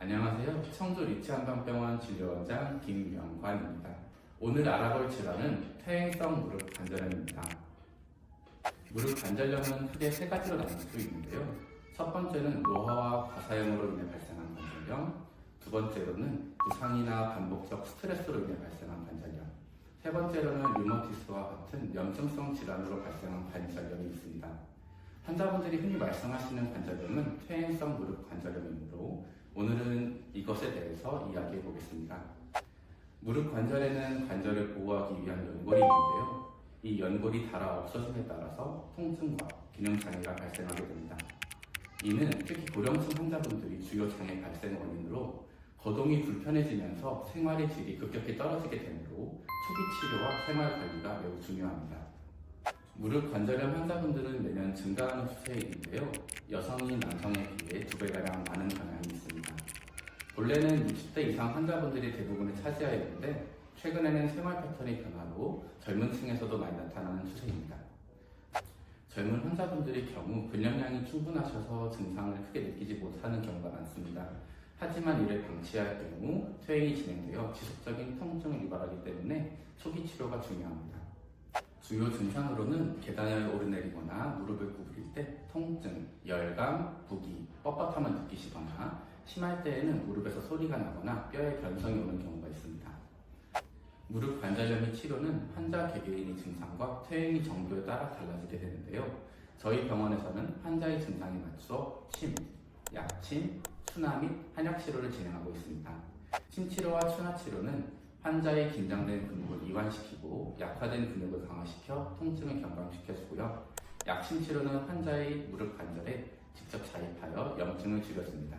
안녕하세요. 청주 리치한방병원 진료원장 김명관입니다. 오늘 알아볼 질환은 퇴행성 무릎 관절염입니다. 무릎 관절염은 크게 세 가지로 나눌 수 있는데요. 첫 번째는 노화와 과사염으로 인해 발생한 관절염, 두 번째로는 부상이나 반복적 스트레스로 인해 발생한 관절염, 세 번째로는 류머티스와 같은 염증성 질환으로 발생한 관절염이 있습니다. 환자분들이 흔히 말씀하시는 관절염은 퇴행성 무릎 관절염이므로 오늘은 이것에 대해서 이야기해 보겠습니다. 무릎 관절에는 관절을 보호하기 위한 연골이 있는데요. 이 연골이 닳아 없어짐에 따라서 통증과 기능 장애가 발생하게 됩니다. 이는 특히 고령층 환자분들이 주요 장애 발생 원인으로 거동이 불편해지면서 생활의 질이 급격히 떨어지게 되므로 초기 치료와 생활 관리가 매우 중요합니다. 무릎 관절염 환자분들은 매년 증가하는 추세인데요. 여성이 남성에 비해 두 배가량 많은 경향이 있습니다. 본래는 60대 이상 환자분들이 대부분을 차지하였는데 최근에는 생활 패턴이 변화로 젊은 층에서도 많이 나타나는 추세입니다. 젊은 환자분들의 경우 근력량이 충분하셔서 증상을 크게 느끼지 못하는 경우가 많습니다. 하지만 이를 방치할 경우 퇴행이 진행되어 지속적인 통증을 유발하기 때문에 초기 치료가 중요합니다. 주요 증상으로는 계단을 오르내리거나 무릎을 구부릴 때 통증, 열감, 부기, 뻣뻣함을 느끼시거나 심할 때에는 무릎에서 소리가 나거나 뼈에 변성이 오는 경우가 있습니다. 무릎 관절염의 치료는 환자 개개인의 증상과 퇴행의 정도에 따라 달라지게 되는데요. 저희 병원에서는 환자의 증상에 맞추어 침, 약침, 추나 및 한약 치료를 진행하고 있습니다. 침 치료와 추나 치료는 환자의 긴장된 근육을 이완시키고 약화된 근육을 강화시켜 통증을 경감시켜주고요. 약침 치료는 환자의 무릎 관절에 직접 자입하여 염증을 줄여줍니다.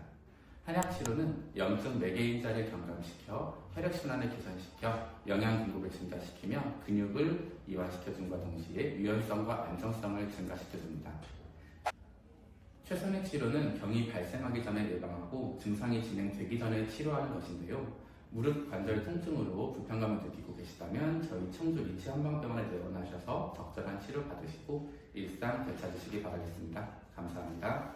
한약 치료는 염증 매개인자를 경감시켜 혈액순환을 개선시켜 영양 공급을 증가시키며 근육을 이완시켜줌과 동시에 유연성과 안정성을 증가시켜줍니다. 최선의 치료는 병이 발생하기 전에 예방하고 증상이 진행되기 전에 치료하는 것인데요. 무릎 관절 통증으로 불편감을 느끼고 계시다면 저희 청주 리치 한방병원에 내원하셔서 적절한 치료 받으시고 일상 되찾으시기 바라겠습니다. 감사합니다.